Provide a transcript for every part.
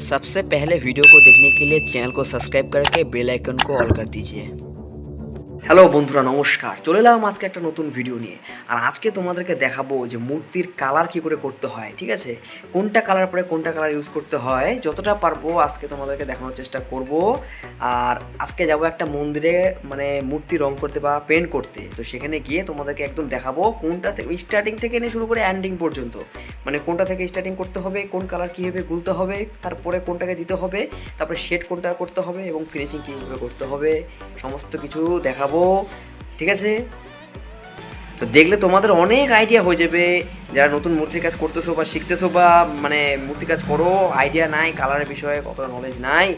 सबसे पहले वीडियो को देखने के लिए चैनल को सब्सक्राइब करके बेल आइकन को ऑल कर दीजिए। হ্যালো বন্ধুরা, নমস্কার। চলে এলাম আজকে একটা নতুন ভিডিও নিয়ে। আর আজকে তোমাদেরকে দেখাবো যে মূর্তির কালার কি করে করতে হয়, ঠিক আছে? কোনটা কালার পরে কোনটা কালার ইউজ করতে হয়, যতটা পারব আজকে তোমাদেরকে দেখানোর চেষ্টা করব। আর আজকে যাব একটা মন্দিরে মানে মূর্তি রং করতে বা পেন্ট করতে। তো সেখানে গিয়ে তোমাদেরকে একদম দেখাবো কোনটা স্টার্টিং থেকে নিয়ে শুরু করে এন্ডিং পর্যন্ত। মানে কোনটা থেকে স্টার্টিং করতে হবে, কোন কালার কীভাবে গুলতে হবে, তারপরে কোনটাকে দিতে হবে, তারপরে শেড কোনটা করতে হবে এবং ফিনিশিং কীভাবে করতে হবে, সমস্ত কিছু দেখাবো, ঠিক আছে? তো দেখলে তোমাদের অনেক আইডিয়া হয়ে যাবে। যারা নতুন মূর্তির কাজ করতেছো বা শিখতেছো বা মানে মূর্তি কাজ করো আইডিয়া নাই কালারের বিষয়ে কতটা নলেজ নাই,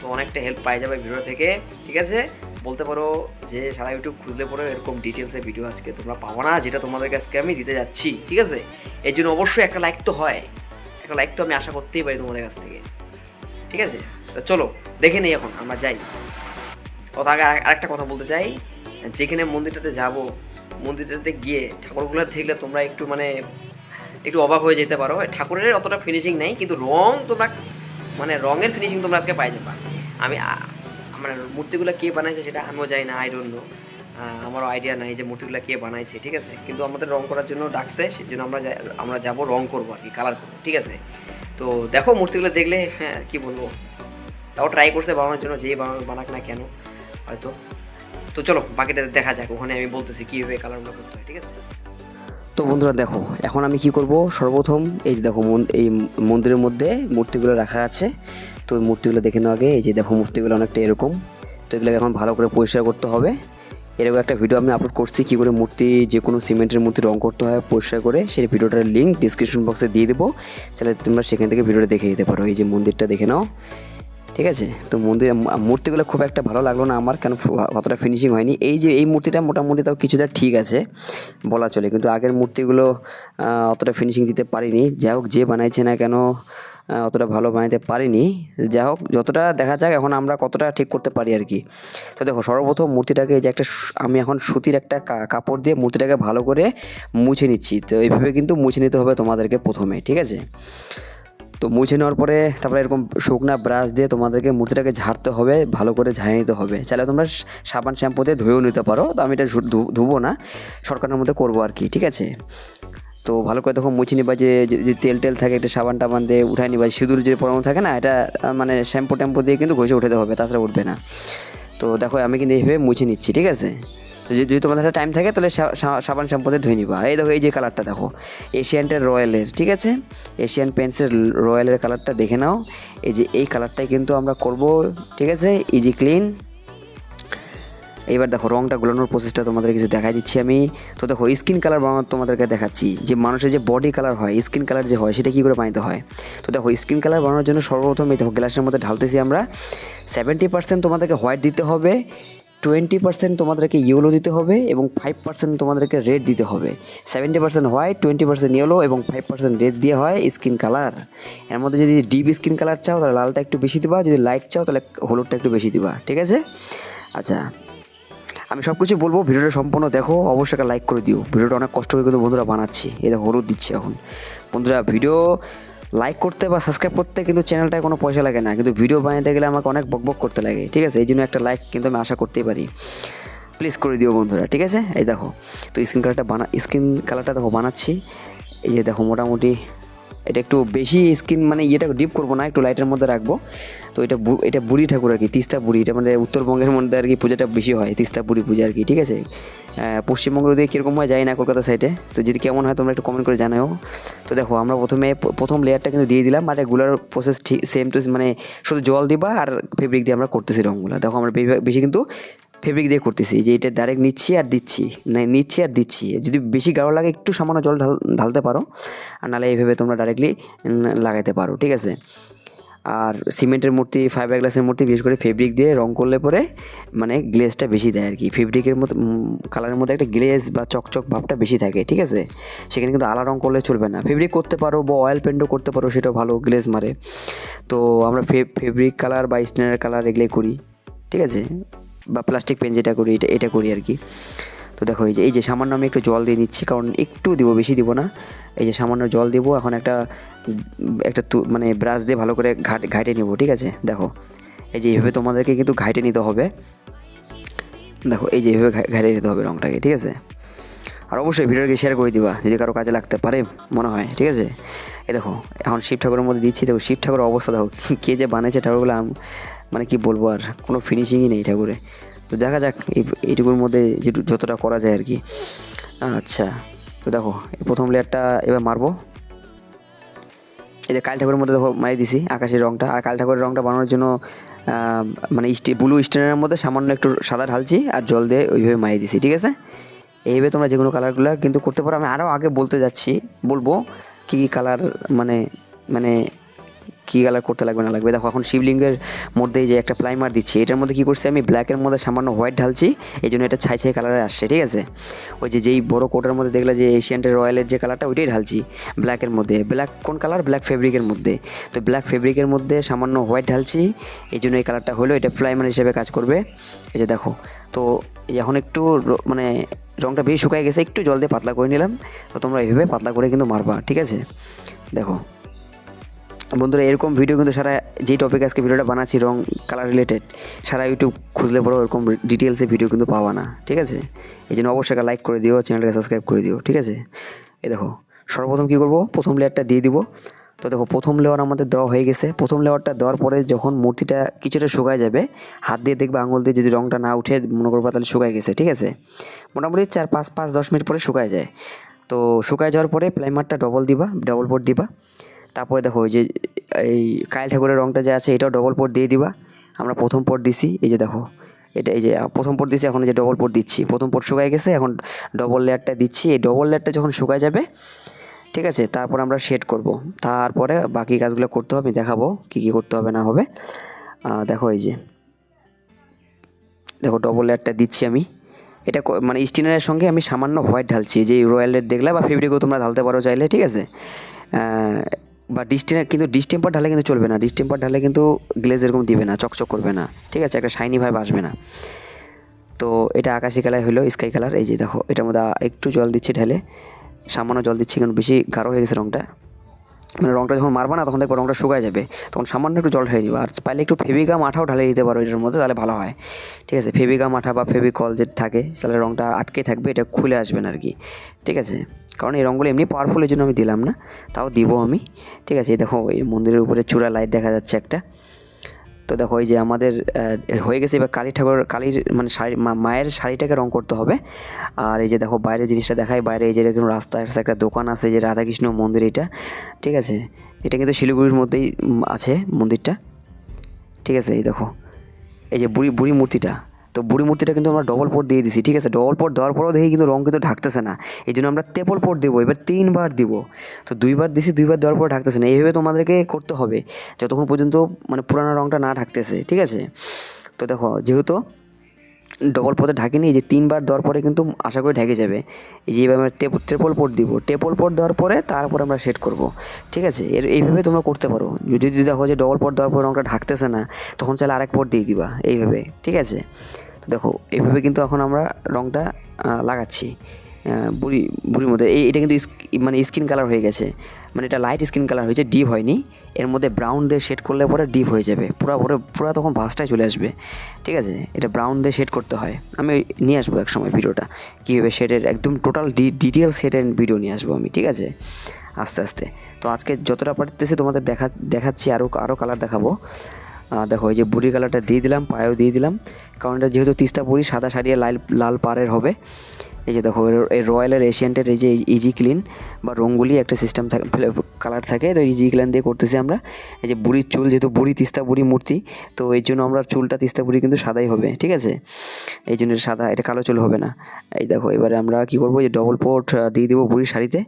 তো অনেকটা হেল্প পাই যাবে ভিডিও থেকে, ঠিক আছে? বলতে পারো যে সারা ইউটিউব খুঁজলে পরে এরকম ডিটেলসে ভিডিও আজকে তোমরা পাবো না, যেটা তোমাদের কাছকে আমি দিতে যাচ্ছি, ঠিক আছে? এর জন্য অবশ্যই একটা লাইক তো হয়। একটা লাইক তো আমি আশা করতেই পারি তোমাদের কাছ থেকে, ঠিক আছে? চলো, দেখে নিই এখন, আমরা যাই। কথা আগে আর- আরেকটা কথা বলতে চাই। যেখানে মন্দিরটাতে যাব, মন্দিরটাতে গিয়ে ঠাকুরগুলো দেখলে তোমরা একটু মানে একটু অবাক হয়ে যেতে পারো। ঠাকুরের অতটা ফিনিশিং নেই, কিন্তু রং তোমরা মানে রঙের ফিনিশিং তোমরা আজকে পাই যাবা আমি মানে মূর্তিগুলো কে বানাইছে সেটা আমিও যাই না আই আমারও আইডিয়া নাই যে মূর্তিগুলো কে বানাইছে, ঠিক আছে? কিন্তু আমাদের রং করার জন্য ডাকছে সেই জন্য আমরা আমরা যাব রং করব আর কি কালার করব, ঠিক আছে? তো দেখো মূর্তিগুলো দেখলে হ্যাঁ কী বলব? তাও ট্রাই করছে বানানোর জন্য, যেই বানাক না কেন। হয়তো। তো চলো, বাকিটা দেখা যাক, ওখানে আমি বলতেছি কীভাবে কালারগুলো করতে হয়, ঠিক আছে? তো বন্ধুরা দেখো, এখন আমি কি করব? সর্বপ্রথম এই যে দেখো এই মন্দিরের মধ্যে মূর্তিগুলো রাখা আছে। তো মূর্তিগুলো দেখে নেওয়া আগে, এই যে দেখো মূর্তিগুলো অনেকটা এরকম। তো এগুলোকে এখন ভালো করে পরিষ্কার করতে হবে। এরকম একটা ভিডিও আমি আপলোড করছি, কী করে মূর্তি, যে কোনো সিমেন্টের মূর্তি রং করতে হয়, পরিষ্কার করে, সেই ভিডিওটার লিঙ্ক ডিসক্রিপশন বক্সে দিয়ে দেবো। তাহলে তোমরা সেখান থেকে ভিডিওটা দেখে নিতে পারো। এই যে মন্দিরটা দেখে নাও। ঠিক আছে? তো মন্দির মূর্তিগুলো খুব একটা ভালো লাগল না আমার, কেন অতটা ফিনিশিং হয়নি। এই যে এই মূর্তিটা মোটামুটি তাও কিছুটা ঠিক আছে, বলা চলে। কিন্তু আগের মূর্তিগুলো অতটা ফিনিশিং দিতে পারিনি। যাই হোক, যে বানাইছে না কেন অতটা ভালো বানাইতে পারিনি। যাই হোক, যতটা দেখা যাক এখন আমরা কতটা ঠিক করতে পারি আর কি। তো দেখো, সর্বপ্রথম মূর্তিটাকে যে একটা আমি এখন সুতির একটা কাপড় দিয়ে মূর্তিটাকে ভালো করে মুছে নিচ্ছি। তো এইভাবে কিন্তু মুছে নিতে হবে তোমাদেরকে প্রথমে, ঠিক আছে? তো মুছে নেওয়ার পরে তারপরে এরকম শুকনা ব্রাশ দিয়ে তোমাদেরকে মূর্তিটাকে ঝাড়তে হবে, ভালো করে ঝাড়িয়ে নিতে হবে। চাইলে তোমরা সাবান শ্যাম্পু দিয়ে ধুয়েও নিতে পারো। তো আমি এটা ধুবো না, সরকারের মধ্যে করব আর কি, ঠিক আছে? তো ভালো করে দেখো মুছে নিবা যে তেল টেল থাকে একটা সাবান টাবান দিয়ে উঠাই নিবা, সিঁদুর যে পরানো থাকে না, এটা মানে শ্যাম্পু ট্যাম্পু দিয়ে কিন্তু ঘষে উঠাতে হবে, তাছাড়া উঠবে না। তো দেখো আমি কিন্তু এইভাবে মুছে নিচ্ছি, ঠিক আছে? তো যদি তোমাদের কাছে টাইম থাকে, তাহলে সাবান শ্যাম্পুতে ধুয়ে নিবা। আর এই দেখো, এই যে কালারটা দেখো এশিয়ানটের রয়্যালের ঠিক আছে? এশিয়ান পেন্টসের রয়্যালের কালারটা দেখে নাও। এই যে এই কালারটাই কিন্তু আমরা করব, ঠিক আছে? ইজি ক্লিন এইবার দেখো, রংটা গোলানোর প্রসেসটা তোমাদের কিছু দেখাই দিচ্ছি আমি। তো দেখো স্কিন কালার বানানো তোমাদেরকে দেখাচ্ছি। যে মানুষের যে বডি কালার হয় স্কিন কালার যে হয়, সেটা কী করে বানাতে হয়? তো দেখো স্কিন কালার বানানোর জন্য সর্বপ্রথম এই দেখো গ্লাসের মধ্যে ঢালতেছি আমরা। সেভেন্টি পার্সেন্ট তোমাদেরকে হোয়াইট দিতে হবে। টোয়েন্টি পার্সেন্ট তোমাদেরকে ইয়েলো দিতে হবে এবং ফাইভ পার্সেন্ট তোমাদেরকে রেড দিতে হবে। Seventy percent white twenty percent yellow এবং ফাইভ পার্সেন্ট রেড দিয়ে হয় স্কিন কালারের মধ্যে যদি ডিপ স্কিন কালার চাও, তাহলে লালটা একটু বেশি দিবা। যদি লাইট চাও, তাহলে হলুদটা একটু বেশি দিবা, ঠিক আছে? আচ্ছা আমি সব কিছু বলব, ভিডিওটা সম্পূর্ণ দেখো, অবশ্যই একটা লাইক করে দিও। ভিডিওটা অনেক কষ্ট করে কিন্তু বন্ধুরা বানাচ্ছি। দেখো, হলুদ দিচ্ছি এখন। বন্ধুরা ভিডিও লাইক করতে বা সাবস্ক্রাইব করতে কিন্তু চ্যানেলটায় কোনো পয়সা লাগে না। কিন্তু ভিডিও বানাতে গেলে আমাকে অনেক বকবক করতে লাগে। ঠিক আছে? এই জন্য একটা লাইক কিন্তু আমি আশা করতেই পারি। প্লিজ করে দিও বন্ধুরা, ঠিক আছে? এই দেখো, তো স্কিন কালারটা বানা স্কিন কালারটা দেখো, বানাচ্ছি। এই যে দেখো, মোটামুটি এটা একটু বেশি স্কিন মানে ইয়েটা ডিপ করব না, একটু লাইটের মধ্যে রাখব। তো এটা এটা বুড়ি ঠাকুর আর কি, তিস্তা বুড়ি। এটা মানে উত্তরবঙ্গের মধ্যে আর কি পূজাটা বেশি হয়, তিস্তা বুড়ি পূজা আর কি, ঠিক আছে? পশ্চিমবঙ্গ দিয়ে কীরকম হয় যায় না কলকাতা সাইডে তো যদি কেমন হয় তোমরা একটু কমেন্ট করে জানাও তো দেখো, আমরা প্রথমে প্রথম লেয়ারটা কিন্তু দিয়ে দিলাম আর এগুলোর প্রসেস ঠিক সেম টু মানে শুধু জল দিবা আর ফেব্রিক দিয়ে আমরা করতেছি রঙগুলো দেখো, আমরা বেশি কিন্তু ফেব্রিক দিয়ে করতেছি, যে এটা ডাইরেক্ট নিচ্ছি আর দিচ্ছি না নিচ্ছি আর দিচ্ছি। যদি বেশি গাঢ় লাগে, একটু সামান্য জল ঢাল, ঢালতে পারো, আর নাহলে এইভাবে তোমরা ডাইরেক্টলি লাগাইতে পারো, ঠিক আছে? আর সিমেন্টের মূর্তি ফাইবার গ্লাসের মূর্তি, বিশেষ করে ফেব্রিক দিয়ে রং করলে পরে মানে গ্লেজটা বেশি দেয় আর কি। ফেব্রিকের মতো কালারের মধ্যে একটা গ্লেজ বা চকচক ভাবটা বেশি থাকে, ঠিক আছে? সেখানে কিন্তু আলা রং করলে চলবে না। ফেব্রিক করতে পারো বা অয়েল পেন্টও করতে পারো, সেটাও ভালো গ্লেজ মারে। তো আমরা ফেব্রিক কালার বা স্টেনার কালার এগুলোই করি, ঠিক আছে? বা প্লাস্টিক পেন যেটা করি, এটা এটা করি আর কি। তো দেখো এই যে এই যে সামান্য আমি একটু জল দিয়ে নিচ্ছি, কারণ একটু দিব, বেশি দিব না। এই যে সামান্য জল দিব এখন একটা একটা তু- মানে ব্রাশ দিয়ে ভালো করে ঘাট ঘাইটে নেব ঠিক আছে? দেখো এই যে এইভাবে তোমাদেরকে কিন্তু ঘাইটে নিতে হবে। দেখো এই যে এইভাবে ঘাইটে নিতে হবে রঙটাকে ঠিক আছে? আর অবশ্যই ভিডিওটাকে শেয়ার করে দিবা যদি কারও কাজে লাগতে পারে মনে হয় ঠিক আছে? এই দেখো এখন শিব ঠাকুরের মধ্যে দিচ্ছি দেখো শিব ঠাকুরের অবস্থা দেখো কে যে বানিয়েছে ঠাকুরগুলো আম- মানে কি বলব আর কোনো ফিনিশিংই নেই ঠাকুরে। তো দেখা যাক এই এইটুকুর মধ্যে যেটু যতটা করা যায় আর কি। আচ্ছা তো দেখো, এই প্রথম লেয়ারটা এবার মারবো। এই যে কাল ঠাকুরের মধ্যে দেখো মারিয়ে দিছি আকাশের রঙটা আর কাল ঠাকুরের রঙটা বানানোর জন্য মানে স্টি ব্লু স্টেনের মধ্যে সামান্য একটু সাদা ঢালছি আর জল দিয়ে ওইভাবে মারিয়ে দিছি, ঠিক আছে? এইভাবে তোমরা যে কোনো কালারগুলো কিন্তু করতে পারো। আমি আরও আগে বলতে যাচ্ছি, বলব কী কী কালার মানে মানে কী কালার করতে লাগবে, না লাগবে? দেখো, এখন শিবলিঙ্গের মধ্যে যে একটা প্রাইমার দিচ্ছি, এটার মধ্যে কী করছি আমি ব্ল্যাকের মধ্যে সামান্য হোয়াইট ঢালছি এই জন্য এটা ছাই ছাই কালারে আসছে, ঠিক আছে? ওই যে যেই বড় কোটার মধ্যে দেখলে যে এশিয়ানটের রয়্যালের যে কালারটা ওইটাই ঢালছি ব্ল্যাকের মধ্যে। ব্ল্যাক কোন কালার ব্ল্যাক ফেব্রিকের মধ্যে। তো ব্ল্যাক ফেব্রিকের মধ্যে সামান্য হোয়াইট ঢালছি এই জন্য এই কালারটা হলো, এটা প্রাইমার হিসেবে কাজ করবে। এই যে দেখো, তো এখন একটু মানে রঙটা বেশি শুকায় গেছে, একটু জল দিয়ে পাতলা করে নিলাম, তো তোমরা এইভাবে পাতলা করে কিন্তু মারবা, ঠিক আছে? দেখো বন্ধুরা, এরকম ভিডিও কিন্তু সারা যেই টপিক আজকে ভিডিওটা বানাচ্ছি রং কালার রিলেটেড সারা ইউটিউব খুঁজলে পরেও এরকম ডিটেলসে ভিডিও কিন্তু পাওয়া না, ঠিক আছে? এই জন্য অবশ্যই লাইক করে দিও চ্যানেলটাকে সাবস্ক্রাইব করে দিও, ঠিক আছে? এই দেখো, সর্বপ্রথম কী করব? প্রথম লেয়ারটা দিয়ে দিব। তো দেখো, প্রথম লেয়ার আমাদের দেওয়া হয়ে গেছে। প্রথম লেয়ারটা দেওয়ার পরে যখন মূর্তিটা কিছুটা শুকায় যাবে, হাত দিয়ে দেখবে আঙুল দিয়ে যদি রঙটা না উঠে, মনে করব তাহলে শুকায় গেছে, ঠিক আছে? মোটামুটি চার, পাঁচ পাঁচ, দশ মিনিট পরে শুকায় যায়। তো শুকায় যাওয়ার পরে প্লাইমারটা ডবল দিবা ডবল বোর্ড দিবা। তারপরে দেখো যে, এই কায়েল ঠাকুরের রঙটা যে আছে, এটাও ডবল পোর্ট দিয়ে দিবা। আমরা প্রথম পোর্ট দিছি, এই যে দেখো, এটা এই যে, প্রথম পোর্ট দিছি, এখন যে ডবল পোর্ট দিচ্ছি। প্রথম পোর্ট শুকায় গেছে, এখন ডবল লেয়ারটা দিচ্ছি। এই ডবল লেয়ারটা যখন শুকায় যাবে, ঠিক আছে, তারপর আমরা শেড করব। তারপরে বাকি কাজগুলো করতে হবে দেখাবো কী কী করতে হবে, না হবে। দেখো এই যে, দেখো ডবল লেয়ারটা দিচ্ছি আমি। এটা মানে স্টিনারের সঙ্গে আমি সামান্য হোয়াইট ঢালছি যে রয়্যাল রয়্যালের দেখলে বা ফেব্রিকও তোমরা ঢালতে পারো চাইলে, ঠিক আছে? বা ডিস্টেম্পার কিন্তু ডিস্টেম্পার ঢালে কিন্তু চলবে না। ডিস্টেম্পার ঢালে কিন্তু গ্লেজ এরকম দিবে না, চকচক করবে না। ঠিক আছে? একটা শাইনি ভাব আসবে না। তো এটা আকাশি কালার হলো স্কাই কালার। এই যে দেখো, এটার মধ্যে একটু জল দিচ্ছি ঢেলে। সামান্য জল দিচ্ছি, কারণ বেশি গাঢ় হয়ে গেছে রঙটা মানে রঙটা যখন মারবা না, তখন দেখব রঙটা শুকায় যাবে। তখন সামান্য একটু জল ঢেলে দিবা আর পাইলে একটু ফেবিগাম আঠাও ঢালে দিতে পারো এটার মধ্যে, তাহলে ভালো হয়। ঠিক আছে? ফেবিগাম আঠা বা ফেবিকল যে থাকে, তাহলে রঙটা আটকে থাকবে, এটা খুলে আসবে না আর কি। ঠিক আছে? কারণ এই রঙগুলো এমনি পাওয়ারফুল এই জন্য আমি দিলাম না, তাও দিব আমি। ঠিক আছে দেখো, এই মন্দিরের উপরে চূড়া লাইট দেখা যাচ্ছে একটা। তো দেখো, এই যে আমাদের হয়ে গেছে এবার কালী ঠাকুর, কালীর মানে শাড়ি মায়ের শাড়িটাকে রং করতে হবে। আর এই যে দেখো, বাইরে জিনিসটা দেখায় বাইরে এই যে এরকম রাস্তায় রাস্তায় একটা দোকান আছে, যে রাধাকৃষ্ণ মন্দির এটা। ঠিক আছে, এটা কিন্তু শিলিগুড়ির মধ্যেই আছে মন্দিরটা। ঠিক আছে, এই দেখো, এই যে বুড়ি বুড়ি মূর্তিটা। তো বুড়ি মূর্তিটা কিন্তু আমরা ডবল পোর্ট দিয়ে দিছি, ঠিক আছে? ডবল পোর্ট দেওয়ার পরেও দেখি কিন্তু রং কিন্তু ঢাকতেছে না। এই জন্য আমরা ট্রিপল পোর্ট দেবো, এবার তিনবার দিব। তো দুইবার দিছি, দুইবার দেওয়ার পর ঢাকতেছে না। এইভাবে তোমাদেরকে করতে হবে, যতক্ষণ পর্যন্ত মানে পুরানো রংটা না ঢাকতেছে, ঠিক আছে? তো দেখো, যেহেতু ডবল পথে ঢাকিনি যে তিনবার দেওয়ার পরে কিন্তু আশা করি ঢেকে যাবে। এই যে এবার আমরা ট্রিপল পোর্ট দিব। ট্রিপল পোর্ট দেওয়ার পরে তারপরে আমরা সেট করব, ঠিক আছে? এর, এইভাবে তোমরা করতে পারো। যদি দেখো যে ডবল পোর্ট দেওয়ার পরে রংটা ঢাকতেছে না, তখন চাইলে আরেক পোর্ট দিয়ে দিবা, এইভাবে, ঠিক আছে? দেখো এইভাবে কিন্তু এখন আমরা রংটা লাগাচ্ছি। বুড়ি, বুড়ির মধ্যে এই, এটা কিন্তু মানে স্কিন কালার হয়ে গেছে। মানে এটা লাইট স্কিন কালার হয়েছে, ডিপ হয়নি। এর মধ্যে ব্রাউন দিয়ে শেড করলে পরে ডিপ হয়ে যাবে। পুরো, পরে, পুরো তখন ভাসটাই চলে আসবে। ঠিক আছে? এটা ব্রাউন দিয়ে শেড করতে হয়। আমি নিয়ে আসব এক সময় ভিডিওটা। কীভাবে শেডের একদম টোটাল ডি ডিটেল শেডের ভিডিও নিয়ে আসব আমি, ঠিক আছে? আস্তে আস্তে। তো আজকে যতটা পারতেছি তোমাদের দেখা, দেখাচ্ছি আরও আরও কালার দেখাবো। দেখো, এই যে বুড়ি কালারটা দিয়ে দিলাম, পায়েও দিয়ে দিলাম। কারণ এটা যেহেতু তিস্তা বুড়ি, সাদা সারিয়ে লাল লাল পাড়ের হবে। এই যে দেখো এই রয়্যালের এশিয়ানটের এই যে ইজি ক্লিন বা রঙ্গুলি একটা সিস্টেম থাকে কালার থাকে, তো ইজি ক্লিন দিয়ে করতেছি আমরা। এই যে বুড়ির চুল, যেহেতু বুড়ি, তিস্তা বুড়ি মূর্তি, তো এই জন্য আমরা চুলটা তিস্তা বুড়ি কিন্তু সাদাই হবে, ঠিক আছে? এই জন্য সাদা, এটা কালো চুল হবে না। এই দেখো, এবারে আমরা কি করব যে ডবল পোর্ট দিয়ে দেবো বুড়ির শাড়িতে।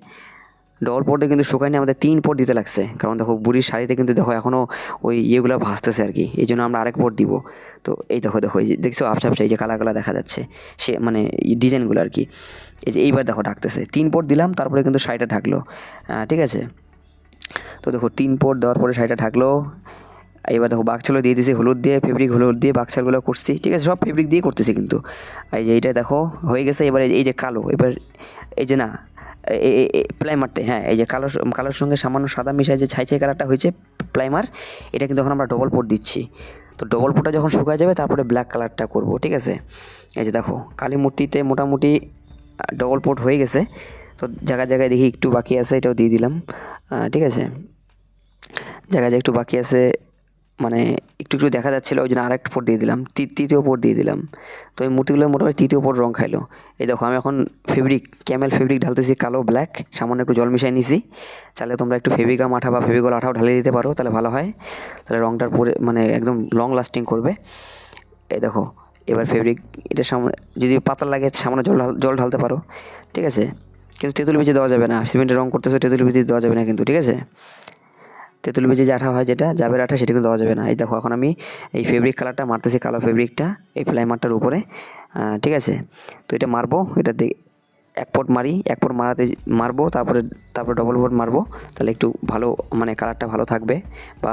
ডবল পোর্টে কিন্তু শুকায়নি, আমাদের তিন পোর্ট দিতে লাগছে। কারণ দেখো, বুড়ির শাড়িতে কিন্তু দেখো এখনও ওই ইয়েগুলো ভাসতেছে আর কি। এই জন্য আমরা আরেক পোর্ট দিব। তো এই দেখো দেখো, এই যে দেখছ, আবছা আবছা এই যে কালা কালা দেখা যাচ্ছে। সে মানে ডিজাইনগুলো আর কি। এই যে এইবার দেখো ঢাকতেছে। তিন পোর্ট দিলাম, তারপরে কিন্তু শাড়িটা ঢাকলো। ঠিক আছে? তো দেখো, তিন পোর্ট দেওয়ার পরে শাড়িটা ঢাকলো। এবার দেখো বাক্সালও দিয়ে দিয়েছি হলুদ দিয়ে ফেব্রিক হলুদ দিয়ে বাক্সালগুলো করছি। ঠিক আছে, সব ফেব্রিক দিয়ে করতেছি কিন্তু। এই যে এইটা দেখো, হয়ে গেছে, এবার এই যে কালো, এবার এই যে না প্লাইমারটা হ্যাঁ এই যে কালো কালোর সঙ্গে সামান্য সাদা মিশায় যে ছাই ছাই কালারটা হয়েছে, প্লাইমার, এটা কিন্তু এখন আমরা ডবল পোট দিচ্ছি। তো ডবল পোটা যখন শুকায় যাবে, তারপরে ব্ল্যাক কালারটা করব, ঠিক আছে? এই যে দেখো, কালী মূর্তিতে মোটামুটি ডবল পোট হয়ে গেছে। তো জায়গায় জায়গায় দেখি একটু বাকি আছে, এটাও দিয়ে দিলাম ঠিক আছে? জায়গায় জায়গায় একটু বাকি আছে মানে একটু একটু দেখা যাচ্ছিল, ওই জন্য আরেকটা পোট দিয়ে দিলাম। তৃতীয় পোট দিয়ে দিলাম। তো এই মূর্তিগুলো মোটামুটি তৃতীয় পোট রং খাইলো। এই দেখো, আমি এখন ফেব্রিক ক্যামেল ফেব্রিক ঢালতেছি, কালো ব্ল্যাক সামান্য একটু জল মিশিয়ে নিছি। চাইলে তোমরা একটু ফেব্রিকাম আঠা বা ফেভিকল আঠাও ঢালিয়ে দিতে পারো, তাহলে ভালো হয়। তাহলে রংটার পরে মানে একদম লং লাস্টিং করবে। এই দেখো, এবার ফেব্রিক এটা সামনে, যদি পাতলা লাগে সামনে জল ঢাল- জল ঢালতে পারো। ঠিক আছে? কিন্তু তেঁতুল বিচি দেওয়া যাবে না। সিমেন্টের রং করতেছো, তেঁতুল বিচি দেওয়া যাবে না কিন্তু, ঠিক আছে? তেঁতুল বিচি যে আঠা হয় যেটা, জাবের আঠা সেটা কিন্তু দেওয়া যাবে না। এই দেখো, এখন আমি এই ফেব্রিক কালারটা মারতেছি, কালো ফেব্রিকটা এই প্লাইমারটার উপরে। ঠিক আছে? তো এটা মারবো, এটা এক পট মারি, এক পট মারাতে মারবো, তারপরে তারপরে ডবল পট মারবো। তাহলে একটু ভালো মানে কালারটা ভালো থাকবে বা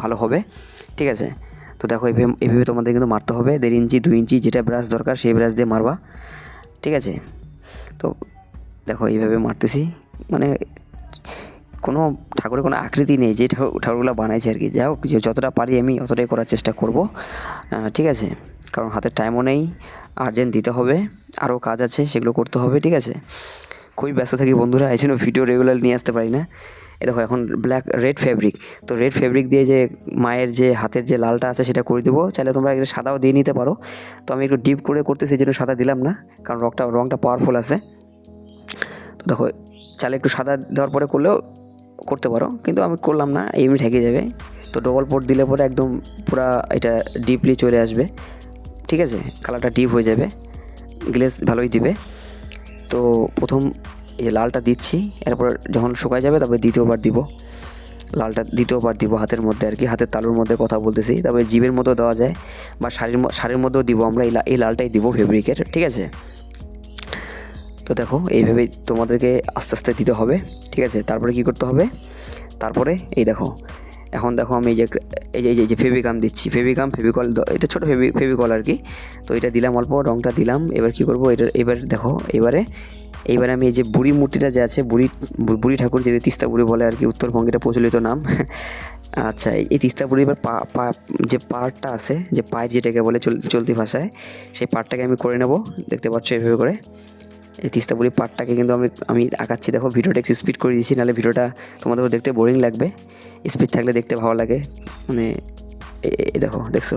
ভালো হবে। ঠিক আছে? তো দেখো এইভাবে এইভাবে তোমাদের কিন্তু মারতে হবে। দেড় ইঞ্চি, দুই ইঞ্চি যেটা ব্রাশ দরকার, সেই ব্রাশ দিয়ে মারবা। ঠিক আছে? তো দেখো, এইভাবে মারতেছি। মানে কোনো ঠাকুরের কোনো আকৃতি নেই, যে ঠাকুর ঠাকুরগুলো বানাইছে আর কি। যাই হোক, যে যতটা পারি আমি অতটাই করার চেষ্টা করব। ঠিক আছে? কারণ হাতে টাইমও নেই আর্জেন্ট দিতে হবে আরও কাজ আছে, সেগুলো করতে হবে, ঠিক আছে? খুবই ব্যস্ত থাকি বন্ধুরা, এই জন্য ভিডিও রেগুলার নিয়ে আসতে পারি না। এ দেখো, এখন ব্ল্যাক রেড ফেব্রিক তো রেড ফেব্রিক দিয়ে যে মায়ের যে হাতের যে লালটা আছে, সেটা করে দেবো। চাইলে তোমরা এটা সাদাও দিয়ে নিতে পারো। তো আমি একটু ডিপ করে করতে সেই জন্য সাদা দিলাম না, কারণ রংটা রংটা পাওয়ারফুল আছে। তো দেখো চালে একটু সাদা দেওয়ার পরে করলেও করতে পারো, কিন্তু আমি করলাম না এমনি ঠেকে যাবে। তো ডবল পোট দিলে পরে একদম পুরা এটা ডিপলি চলে আসবে। ঠিক আছে? কালারটা ডিপ হয়ে যাবে। গ্লেস ভালোই দিবে। তো প্রথম এই যে লালটা দিচ্ছি, এরপর যখন শুকায় যাবে, তারপরে দ্বিতীয়বার দিব। লালটা দ্বিতীয়বার দিব হাতের মধ্যে আর কি, হাতের তালুর মধ্যে কথা বলতেছি। তারপরে জিভের মতো দেওয়া যায়, বা শাড়ির শাড়ির মধ্যেও দিব আমরা, এই লালটাই দিব ফেব্রিকের ঠিক আছে? তো দেখো এইভাবে তোমাদেরকে আস্তে আস্তে দিতে হবে, ঠিক আছে? তারপরে কি করতে হবে? তারপরে এই দেখো, এখন দেখো আমি এই যে এই যে, এই যে- ফেভিকাম দিচ্ছি। ফেভিকাম ফেভিকল এটা ছোটো ফেভি ফেভিকল আর কি। তো এটা দিলাম অল্প রঙটা দিলাম, এবার কি করব? এটা এবার দেখো, এবারে, এইবারে আমি এই যে বুড়ি মূর্তিটা যে আছে, বুড়ি বুড়ি ঠাকুর যেটা তিস্তা বুড়ি বলে আর কি উত্তরবঙ্গেটা প্রচলিত নাম। আচ্ছা এই- তিস্তা বুড়ি এবার পা পা, যে পার্টটা আছে, যে পায়ের যেটাকে বলে চল- চলতি ভাষায়, সেই পার্টটাকে আমি করে নেব, দেখতে পাচ্ছ এইভাবে করে। তিস্তাপুরি পার্টটাকে কিন্তু আমি আমি আঁকাচ্ছি দেখো, ভিডিওটা একটু স্পিড করে দিয়েছি নাহলে ভিডিওটা তোমাদের দেখতে বোরিং লাগবে। স্পিড থাকলে দেখতে ভালো লাগে। মানে এই দেখো, দেখছ?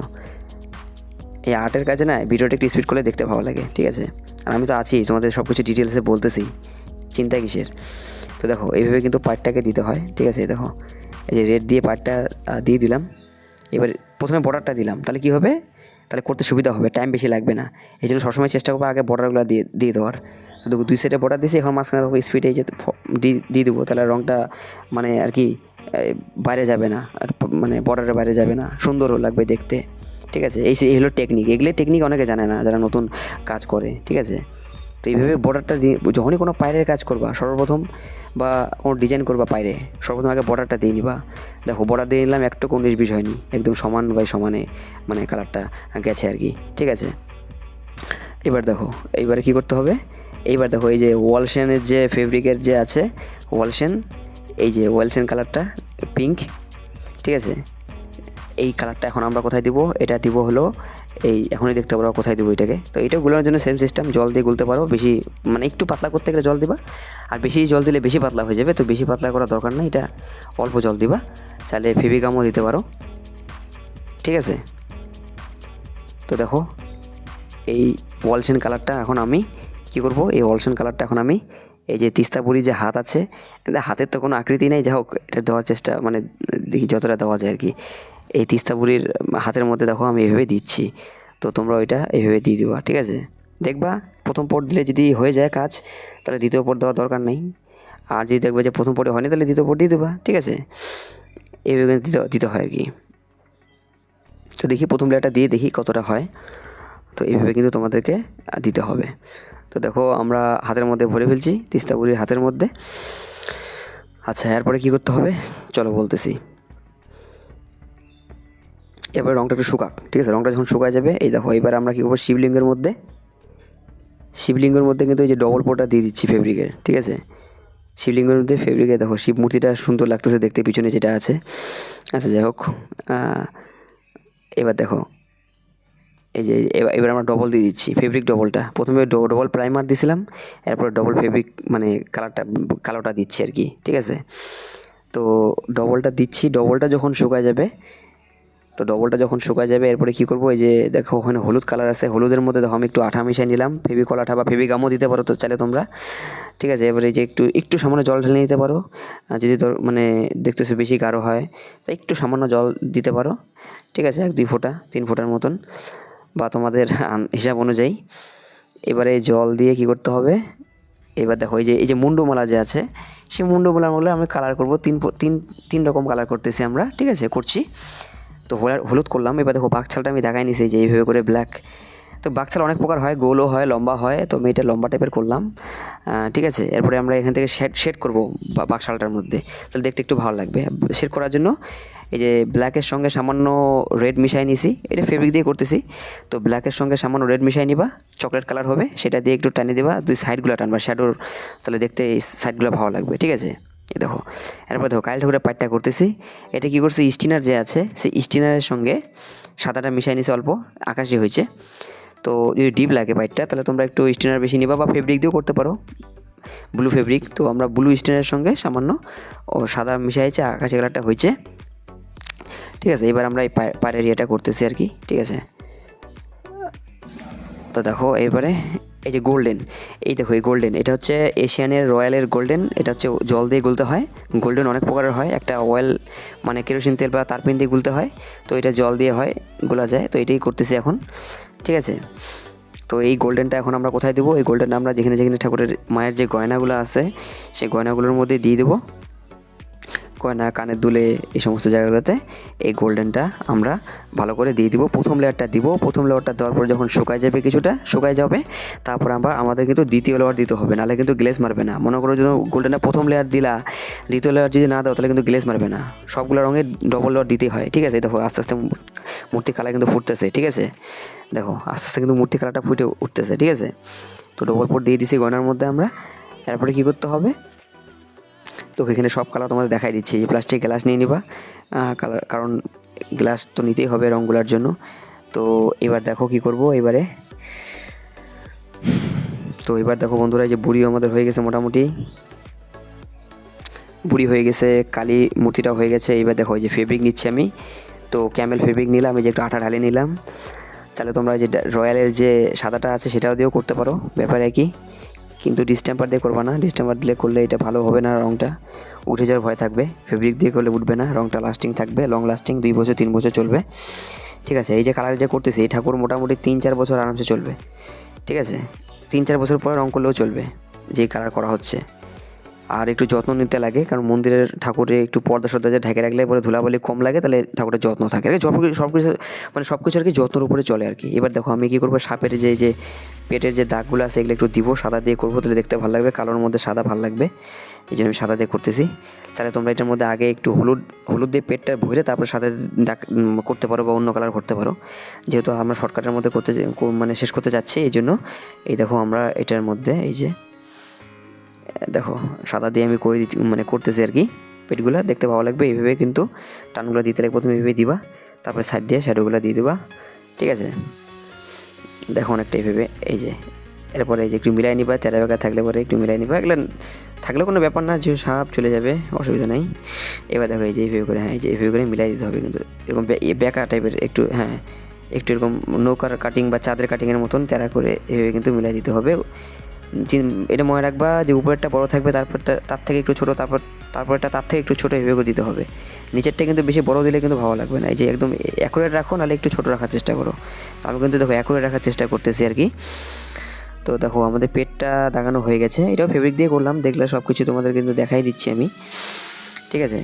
এই আর্টের কাজে না, ভিডিওটা একটু স্পিড করলে দেখতে ভালো লাগে, ঠিক আছে? আর আমি তো আছি, তোমাদের সব কিছু ডিটেলসে বলতেছি। চিন্তা কিসের? তো দেখো, এইভাবে কিন্তু পার্টটাকে দিতে হয়, ঠিক আছে? দেখো, এই যে রেড দিয়ে পার্টটা দিয়ে দিলাম। এবার প্রথমে বর্ডারটা দিলাম, তাহলে কি হবে? তাহলে করতে সুবিধা হবে টাইম বেশি লাগবে না। এই জন্য সবসময় চেষ্টা করব আগে বর্ডারগুলো দিয়ে দিয়ে দেওয়ার। দেখো দুই সাইডে বর্ডার দিয়েছি এখন মাঝখানে দেখো স্পিডে যে দিয়ে দেবো, তাহলে রঙটা মানে আর কি বাইরে যাবে না, আর মানে বর্ডারের বাইরে যাবে না, সুন্দরও লাগবে দেখতে, ঠিক আছে? এই হলো টেকনিক এগুলো টেকনিক অনেকে জানে না, যারা নতুন কাজ করে, ঠিক আছে? তো এইভাবে বর্ডারটা দিয়ে, যখনই কোনো পায়রের কাজ করবা, সর্বপ্রথম বা কোনো ডিজাইন করবা পায়রে, সর্বপ্রথম আগে বর্ডারটা দিয়ে নিবা। দেখো বর্ডার দিয়ে নিলাম একটু উনিশ বিশ হয়নি, একদম সমান বাই সমানে মানে কালারটা গেছে আর কি, ঠিক আছে? এবার দেখো, এইবারে কি করতে হবে? এইবার দেখো, এই যে ওয়ালসেনের যে ফেব্রিকের যে আছে ওয়ালসেন এই যে ওয়ালসেন কালারটা পিঙ্ক ঠিক আছে? এই কালারটা এখন আমরা কোথায় দিব? এটা দিব হলো, এই এখনই দেখতে পারো কোথায় দিব এটাকে। তো এটা গুলোর জন্য সেম সিস্টেম জল দিয়ে গুলতে পারো, বেশি মানে একটু পাতলা করতে গেলে জল দিবা, আর বেশি জল দিলে বেশি পাতলা হয়ে যাবে, তো বেশি পাতলা করার দরকার নেই, এটা অল্প জল দিবা, চাইলে ফেভিকামও দিতে পারো, ঠিক আছে? তো দেখো, এই ওয়ালসেন কালারটা এখন আমি কি করব? এই ওয়ালসেন কালারটা এখন আমি, এই যে তিস্তাপুরি যে হাত আছে হাতের তো কোনো আকৃতি নেই যা হোক, এটা দেওয়ার চেষ্টা মানে দেখি যতটা দেওয়া যায় আর কি। এই তিস্তাপুরির হাতের মধ্যে দেখো আমি এইভাবে দিচ্ছি, তো তোমরা ওইটা এইভাবে দিয়ে দিবা, ঠিক আছে? দেখবা, প্রথম পট দিলে যদি হয়ে যায় কাজ, তাহলে দ্বিতীয় পট দেওয়ার দরকার নেই। আর যদি দেখবে যে প্রথম পটে হয়নি, তাহলে দ্বিতীয় পট দিয়ে দেবা, ঠিক আছে? এইভাবে কিন্তু দিতে দিতে হয় আর কি। তো দেখি প্রথম লেয়ারটা দিয়ে দেখি কতটা হয়, তো এইভাবে কিন্তু তোমাদেরকে দিতে হবে। তো দেখো, আমরা হাতের মধ্যে ভরে ফেলছি তিস্তাপুরির হাতের মধ্যে। আচ্ছা এরপরে কী করতে হবে? চলো বলতেছি। এবার রঙটা একটু শুকাক, ঠিক আছে? রঙটা যখন শুকায় যাবে, এই দেখো, এবার আমরা কী করব? শিবলিঙ্গের মধ্যে শিবলিঙ্গের মধ্যে কিন্তু এই যে ডবল পোটা দিয়ে দিচ্ছি ফেব্রিকের ঠিক আছে? শিবলিঙ্গের মধ্যে ফেব্রিকে দেখো, শিব মূর্তিটা সুন্দর লাগতেছে দেখতে, পিছনে যেটা আছে। আচ্ছা যাই হোক এবার দেখো এই যে এবার আমরা ডবল দিয়ে দিচ্ছি ফেব্রিক ডবলটা প্রথমে ডবল প্রাইমার দিছিলাম, এরপরে ডবল ফেব্রিক মানে কালারটা কালোটা দিচ্ছি আর কি, ঠিক আছে? তো ডবলটা দিচ্ছি ডবলটা যখন শুকায় যাবে, তো ডবলটা যখন শুকায় যাবে, এরপরে কী করব, এই যে দেখো ওখানে হলুদ কালার আছে, হলুদের মধ্যে দেখো আমি একটু আঠা মিশিয়ে নিলাম ফেবিকল আঠা বা ফেবিকামও দিতে পারো তো চাইলে তোমরা, ঠিক আছে? এবারে যে একটু একটু সামান্য জল ঢেলে নিতে পারো যদি ধর মানে দেখতেছো বেশি গাঢ় হয়, তো একটু সামান্য জল দিতে পারো, ঠিক আছে? এক, দুই ফোঁটা, তিন ফোঁটার মতন। বা তোমাদের হিসাব অনুযায়ী। এবারে জল দিয়ে কি করতে হবে? এবার দেখো, এই যে এই যে মুন্ডুমালা যে আছে, সেই মুন্ডুমালার মধ্যে আমি কালার করব। তিন তিন তিন রকম কালার করতেছি আমরা, ঠিক আছে? করছি। তো হলা- হলুদ করলাম। এবার দেখো বাঘছালটা আমি দেখাই নিছি, যে এইভাবে করে ব্ল্যাক তো বাঘছাল অনেক প্রকার হয়, গোলও হয়, লম্বা হয়। তো আমি এটা লম্বা টাইপের করলাম। ঠিক আছে? এরপরে আমরা এখান থেকে শেড শেড করব বাঘশালটার মধ্যে। তাহলে দেখতে একটু ভালো লাগবে। শেড করার জন্য এই যে ব্ল্যাকের সঙ্গে সামান্য রেড মিশাই নিছি, এটা ফেব্রিক দিয়ে করতেছি। তো ব্ল্যাকের সঙ্গে সামান্য রেড মিশাই নিবা চকলেট কালার হবে, সেটা দিয়ে একটু টানিয়ে দিবা, দুই সাইডগুলো টানবা শ্যাডোর তাহলে দেখতে এই সাইডগুলো ভালো লাগবে, ঠিক আছে? এ দেখো, এরপর দেখো, কাইল ঠাকুরের পাইটটা করতেছি। এটা কি করছি স্টিনার যে আছে, সেই স্টিনারের সঙ্গে সাদাটা মিশাই নিছে অল্প, আকাশি হয়েছে। তো যদি ডিপ লাগে পাইটটা, তাহলে তোমরা একটু স্টিনার বেশি নিবা বা ফেব্রিক দিয়েও করতে পারো। ব্লু ফেব্রিক তো আমরা ব্লু স্টিনারের সঙ্গে সামান্য ও সাদা মিশাইছে, আকাশি কালারটা হয়েছে। ঠিক আছে, এবার আমরা এই পায়ের ইয়েটা করতেছি আর কি, ঠিক আছে? তো দেখো, এবারে এই যে গোল্ডেন, এই দেখো, এই গোল্ডেন, এটা হচ্ছে এশিয়ানের রয়্যালের গোল্ডেন, এটা হচ্ছে জল দিয়ে গুলতে হয়। গোল্ডেন অনেক প্রকারের হয়, একটা অয়েল মানে কেরোসিন তেল বা তারপিন দিয়ে গুলতে হয়, তো এটা জল দিয়ে হয়, গোলা যায়, তো এটাই করতেছি এখন, ঠিক আছে? তো এই গোল্ডেনটা এখন আমরা কোথায় দেবো? এই গোল্ডেনটা আমরা যেখানে যেখানে ঠাকুরের মায়ের যে গয়নাগুলো আছে, সেই গয়নাগুলোর মধ্যে দিয়ে দেবো। গয়না কানের দুলে এই সমস্ত জায়গাগুলোতে এই গোল্ডেনটা আমরা ভালো করে দিয়ে দিব। প্রথম লেয়ারটা দিব। প্রথম লেয়ারটা দেওয়ার পর যখন শুকায় যাবে কিছুটা, শুকায় যাবে। তারপর আমরা, আমাদের কিন্তু দ্বিতীয় লেয়ার দিতে হবে। নাহলে কিন্তু গ্লেজ মারবে না। মনে করো যদি গোল্ডেনটা প্রথম লেয়ার দিলা, দ্বিতীয় লেয়ার যদি না দাও, তাহলে কিন্তু গ্লেজ মারবে না। সবগুলো রঙের ডবল লেয়ার দিতে হয়। ঠিক আছে? দেখো, আস্তে আস্তে মূর্তি কালার কিন্তু ফুটতেছে। ঠিক আছে? দেখো, আস্তে আস্তে কিন্তু মূর্তি কালারটা ফুটে উঠতেছে। ঠিক আছে? তো ডবল পোট দিয়ে দিছি গয়নার মধ্যে আমরা। তারপরে কী করতে হবে? তো এখানে সব কালার তোমাদের দেখাই দিচ্ছি। যে প্লাস্টিক গ্লাস নিয়ে নিবা। কালার কারণ গ্লাস তো নিতেই হবে রঙগুলার জন্য। তো এবার দেখো কি করব এবারে। তো এবার দেখো বন্ধুরা যে বুড়ি আমাদের হয়ে গেছে মোটামুটি। বুড়ি হয়ে গেছে, কালি মূর্তিটা হয়ে গেছে। এবার দেখো যে ফেব্রিক নিচ্ছি আমি। তো ক্যামেল ফেব্রিক নিলাম, এই যে একটু আঠা ঢালে নিলাম। তাহলে তোমরা যে রয়্যালের যে সাদাটা আছে সেটাও দিয়েও করতে পারো। ব্যাপারে একই। কিন্তু ডিস্টেম্পার দিয়ে করবা না। ডিস্টেম্পার দিলে করলে এটা ভালো হবে না রঙটা উঠে যাওয়ার ভয় থাকবে। ফেব্রিক দিয়ে করলে উঠবে না। রঙটা লাস্টিং থাকবে। লং লাস্টিং দুই বছর, তিন বছর চলবে। ঠিক আছে, এই যে কালার যে করতেছি, এই ঠাকুর মোটামুটি তিন চার বছর আরামসে চলবে। ঠিক আছে, তিন চার বছর পরে রঙ করলেও চলবে যেই কালার করা হচ্ছে। আর একটু যত্ন নিতে লাগে, কারণ মন্দিরের ঠাকুরে একটু পর্দা সর্দা যে ঢেকে রাখলে পরে ধুলাবালি কম লাগে, তাহলে ঠাকুরের যত্ন থাকে। আর কি সব সব কিছু মানে সব কিছু আর কি যত্নের উপরে চলে আর কি। এবার দেখো আমি কী করব, সাপের যে যে পেটের যে দাগগুলো আছে, এগুলো একটু দিব। সাদা দিয়ে করব, তাহলে দেখতে ভালো লাগবে। কালোর মধ্যে সাদা ভালো লাগবে। এই জন্য আমি সাদা দিয়ে করতেছি। তাহলে তোমরা এটার মধ্যে আগে একটু হলুদ হলুদ দিয়ে পেটটা ভরে তারপর সাদা দাগ করতে পারো বা অন্য কালার করতে পারো। যেহেতু আমরা শর্টকাটের মধ্যে করতে মানে শেষ করতে যাচ্ছি, এই জন্য এই দেখো আমরা এটার মধ্যে, এই যে দেখো, সাদা দিয়ে আমি করে দিচ্ছি মানে করতেছি আর কি। পেটগুলো দেখতে ভালো লাগবে, এইভাবে কিন্তু টানগুলো দিতে লাগবে প্রথমে এইভাবে দিবা। তারপরে সাইড দিয়ে শ্যাডোগুলো দিয়ে দিবা। ঠিক আছে? দেখো অনেকটা এইভাবে এই যে, এরপরে এই যে একটু মিলাই নিবা তেরা বেকা থাকলে পরে একটু মিলাই নিবা, এগুলো থাকলে কোনো ব্যাপার না, যে সাপ চলে যাবে, অসুবিধা নেই। এবার দেখো এই যে এইভাবে করে হ্যাঁ এই যে এইভাবে করে মিলাই দিতে হবে কিন্তু, এরকম বে- এ বেকা টাইপের একটু হ্যাঁ একটু এরকম নৌকার কাটিং বা চাঁদের কাটিংয়ের মতন তেরা করে এভাবে কিন্তু মিলাই দিতে হবে। এটা মনে রাখবা যে উপরেরটা বড় থাকবে তারপর তার থেকে একটু ছোটো, তারপর তারপরটা তার থেকে একটু ছোটো এভাবে করে দিতে হবে। নিচেরটা কিন্তু বেশি বড় দিলে কিন্তু ভালো লাগবে না। এই যে একদম অ্যাকুরেট রাখো, নাহলে একটু ছোটো রাখার চেষ্টা করো। তো আমি কিন্তু দেখো অ্যাকুরেট রাখার চেষ্টা করতেছি আর কি। তো দেখো, আমাদের পেটটা দাগানো হয়ে গেছে। এটাও ফেব্রিক দিয়ে করলাম, দেখলে সব কিছু তোমাদের কিন্তু দেখাই দিচ্ছি আমি। ঠিক আছে?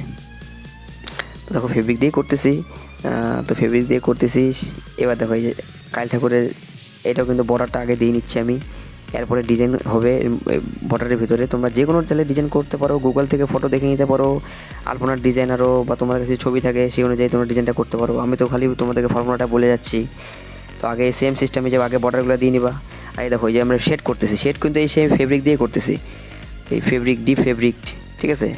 তো দেখো ফেব্রিক দিয়ে করতেছি। তো ফেব্রিক দিয়ে করতেছি। এবার দেখো, এই যে কাল ঠাকুরের, এটাও কিন্তু বর্ডারটা আগে দিয়ে নিচ্ছি আমি। এরপরে ডিজাইন হবে বর্ডারের ভিতরে। তোমরা যে কোনো চাইলে ডিজাইন করতে পারো গুগল থেকে ফটো দেখে নিতে পারো আলপনার ডিজাইন আরও বা তোমার কাছে ছবি থাকে, সেই অনুযায়ী তোমরা ডিজাইনটা করতে পারো। আমি তো খালি তোমাদেরকে ফর্মুলাটা বলে যাচ্ছি। তো আগে সেম সিস্টেমে যে আগে বর্ডারগুলো দিয়ে নিবা। আর দেখো যে আমরা শেড করতেছি শেড কিন্তু এই সেম ফেব্রিক দিয়ে করতেছি। এই ফেব্রিক ডিপ ফেব্রিক ঠিক আছে?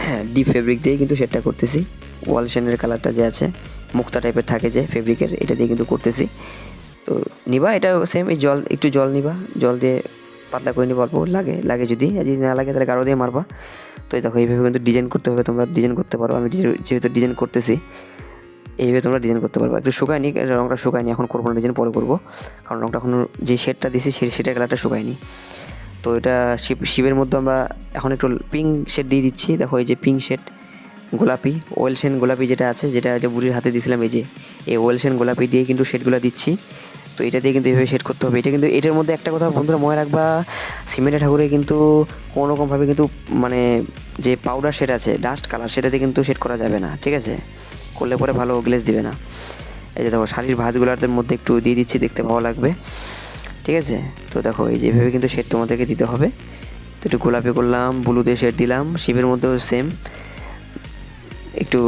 ডিপ ফেব্রিক দিয়ে কিন্তু শেডটা করতেছি। ওয়াল শেনের কালারটা যে আছে, মুক্তা টাইপের থাকে যে ফেব্রিকের এটা দিয়ে কিন্তু করতেছি। তো নিবা এটা সেম এই জল, একটু জল নিবা, জল দিয়ে পাতলা করে নিবা, অল্প লাগে লাগে যদি যদি না লাগে তাহলে গাঢ় দিয়ে মারবা। তো দেখো, এইভাবে কিন্তু ডিজাইন করতে হবে, তোমরা ডিজাইন করতে পারো। আমি যেহেতু ডিজাইন করতেছি, এইভাবে তোমরা ডিজাইন করতে পারবে। একটু শুকায়নি রঙটা শুকায়নি এখন করব না ডিজাইন পরে করব। কারণ রঙটা এখন যে শেডটা দিছি, সেই শেডের কালারটা শুকায়নি তো এটা শিব, শিবের মধ্যে আমরা এখন একটু পিঙ্ক শেড দিয়ে দিচ্ছি। দেখো, এই যে পিঙ্ক শেড গোলাপি ওয়েল শেন গোলাপি যেটা আছে, যেটা যে বুড়ির হাতে দিয়েছিলাম এই যে, এই ওয়েল শেন গোলাপি দিয়ে কিন্তু শেডগুলো দিচ্ছি। তো এটা দিয়ে কিন্তু এইভাবে শেড করতে হবে। এটা কিন্তু, এটার মধ্যে একটা কথা বন্ধুরা মনে রাখবা, সিমেন্টের ঠাকুরে কিন্তু কোনো রকমভাবে কিন্তু মানে যে পাউডার শেড আছে ডাস্ট কালার সেটাতে কিন্তু শেড করা যাবে না, ঠিক আছে? করলে পরে ভালো গ্লেজ দিবে না। এই যে দেখো, শাড়ির ভাঁজগুলোর মধ্যে একটু দিয়ে দিচ্ছি, দেখতে ভালো লাগবে। ঠিক আছে? তো দেখো, এই যেভাবে কিন্তু শেড তোমাদেরকে দিতে হবে। তো একটু গোলাপি করলাম ব্লু দিয়ে শেড দিলাম, শিবের মধ্যেও সেম একটু,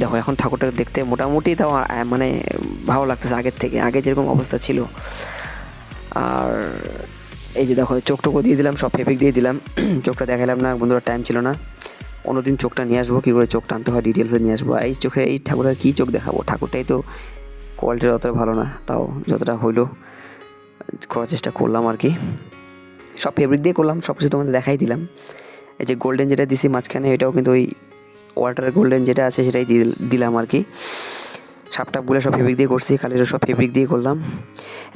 দেখো, এখন ঠাকুরটা দেখতে মোটামুটি তাও মানে ভালো লাগতেছে আগের থেকে, আগে যেরকম অবস্থা ছিল। আর এই যে দেখো চোখ টোকো দিয়ে দিলাম, সব ফেব্রিক দিয়ে দিলাম। চোখটা দেখালাম না, বন্ধুরা টাইম ছিল না। অন্যদিন চোখটা নিয়ে আসব, কী করে চোখটা আনতে হয় ডিটেলসে নিয়ে আসব। এই চোখে, এই ঠাকুরের কী চোখ দেখাবো? ঠাকুরটাই তো কোয়ালিটিটা অতটা ভালো না, তাও যতটা হইল, করার চেষ্টা করলাম আর কি। সব ফেব্রিক দিয়ে করলাম সব কিছু তোমাদের দেখাই দিলাম। এই যে গোল্ডেন যেটা দিছি মাঝখানে, এটাও কিন্তু ওই ওয়াটার গোল্ডেন যেটা আছে সেটাই দিলাম আর কি। সাপটা বলে সব ফেব্রিক দিয়ে করছি কালিরও সব ফেব্রিক দিয়ে করলাম।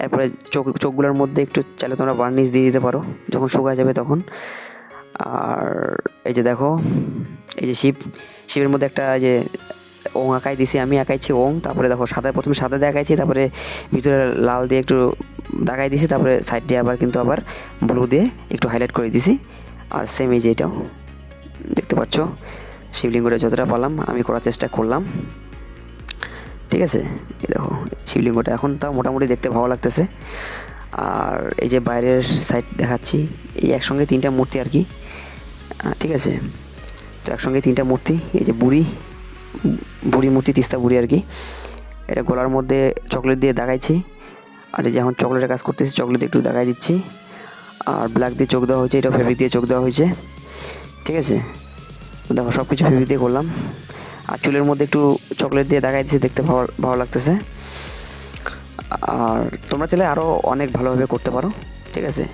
এরপরে চোখ চোখগুলোর মধ্যে একটু চাইলে তোমরা বার্নিশ দিয়ে দিতে পারো, যখন শুকায় যাবে তখন। আর এই যে দেখো, এই যে শিব শিবের মধ্যে একটা যে ওং আঁকাই দিছি আমি, আঁকাইছি ওং, তারপরে দেখো সাদা প্রথমে সাদা দিয়ে আঁকাইছি, তারপরে ভিতরে লাল দিয়ে একটু দাগাই দিছি, তারপরে সাইড দিয়ে আবার কিন্তু আবার ব্লু দিয়ে একটু হাইলাইট করে দিছি। আর সেম এই যে এটাও, দেখতে পাচ্ছ? শিবলিঙ্গটা যতটা পারলাম, আমি করার চেষ্টা করলাম। ঠিক আছে? এই দেখো, শিবলিঙ্গটা এখন তাও মোটামুটি দেখতে ভালো লাগতেছে। আর এই যে বাইরের সাইড দেখাচ্ছি, এই একসঙ্গে তিনটা মূর্তি আর কি। ঠিক আছে? তো একসঙ্গে তিনটা মূর্তি, এই যে বুড়ি বুড়ি মূর্তি, তিস্তা বুড়ি আর কি। এটা গলার মধ্যে চকলেট দিয়ে দাগাইছি আর এই যে এখন চকলেটের কাজ করতেছি চকলেট একটু দাগাই দিচ্ছি। আর ব্ল্যাক দিয়ে চোখ দেওয়া হয়েছে, এটা ফেব্রিক দিয়ে চোখ দেওয়া হয়েছে। ঠিক আছে? দেখো সব কিছু ফেব্রিক দিয়ে করলাম। আর চুলের মধ্যে একটু চকলেট দিয়ে দেখাই দিচ্ছি দেখতে ভালো ভালো লাগতেছে। আর তোমরা চাইলে আরও অনেক ভালোভাবে করতে পারো, ঠিক আছে?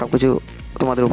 সব কিছু তোমাদের উপর।